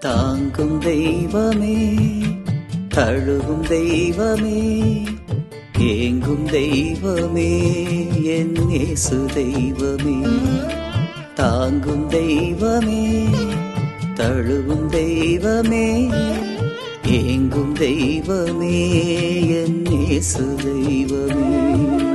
தாங்கும் தெய்வமே தழுவும் தெய்வமே ஏங்கும் தெய்வமே என் இயேசு தெய்வமே. தாங்கும் தெய்வமே தழுவும் தெய்வமே ஏங்கும் தெய்வமே என் இயேசு தெய்வமே.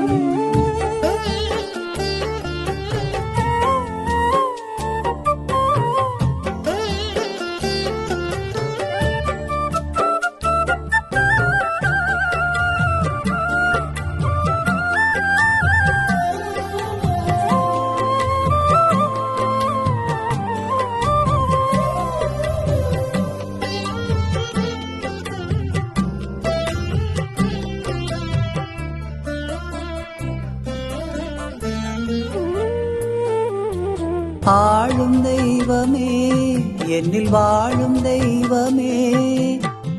ஆளும் தெய்வமே என்னில் வாழும் தெய்வமே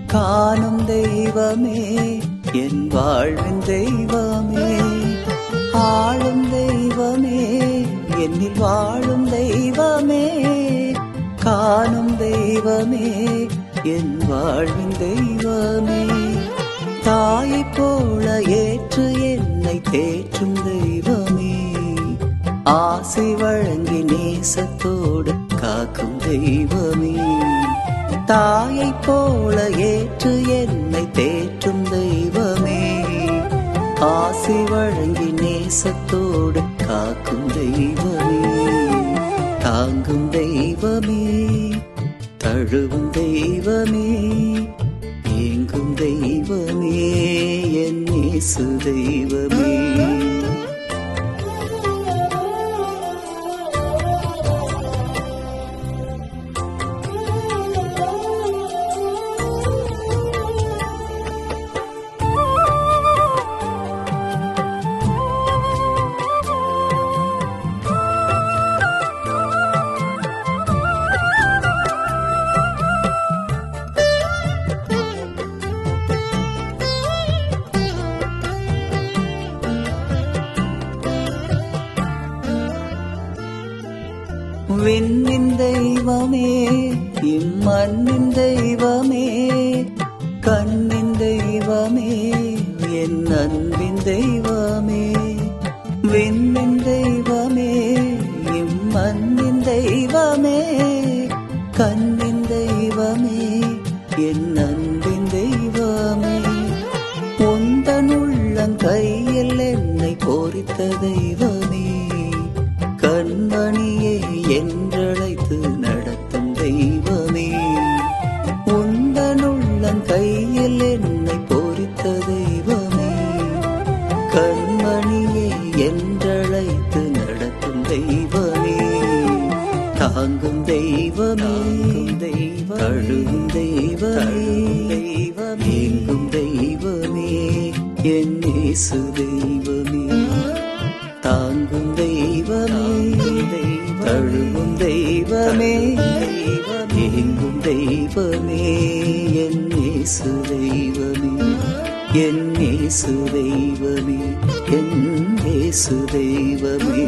காணும் தெய்வமே என் வாழ்வின் தெய்வமே. ஆளும் தெய்வமே என்னில் வாழும் தெய்வமே காணும் தெய்வமே என் வாழ்வின் தெய்வமே. தாயை போல ஏற்று என்னை தேற்றும் தெய்வமே. ஆசை வழங்கி நேசத்தோடு காக்கும் தெய்வமே. தாயை போல ஏற்று என்னை தேற்றும் தெய்வமே. ஆசை வழங்கி நேசத்தோடு காக்கும் தெய்வமே. தாங்கும் தெய்வமே தழுவும் தெய்வமே ஏங்கும் தெய்வமே என் நேசு தெய்வமே. விண்ணின் தெய்வமே இம்மண்ணின் தெய்வமே கண்ணின் தெய்வமே என் அன்பின் தெய்வமே. விண்ணின் தெய்வமே இம்மண்ணின் தெய்வமே கண்ணின் தெய்வமே என் என்றழைத்து நடத்தும் தெய்வமே. உந்தன் உள்ளம் கையில் என்னை பொறித்த தெய்வமே. கண்மணியே என்றழைத்து நடத்தும் தெய்வமே. தாங்கும் தெய்வமே. தெய்வ தழுவும் தெய்வமே. தெய்வம். எங்கும் தெய்வமே. என் தெய்வமே. தாங்கும் தெய்வமே. தழுவும் தெய்வமே எங்கும் தெய்வமே என்னே சுதெய்வமே என்னே சுதெய்வமே என்னே சுதெய்வமே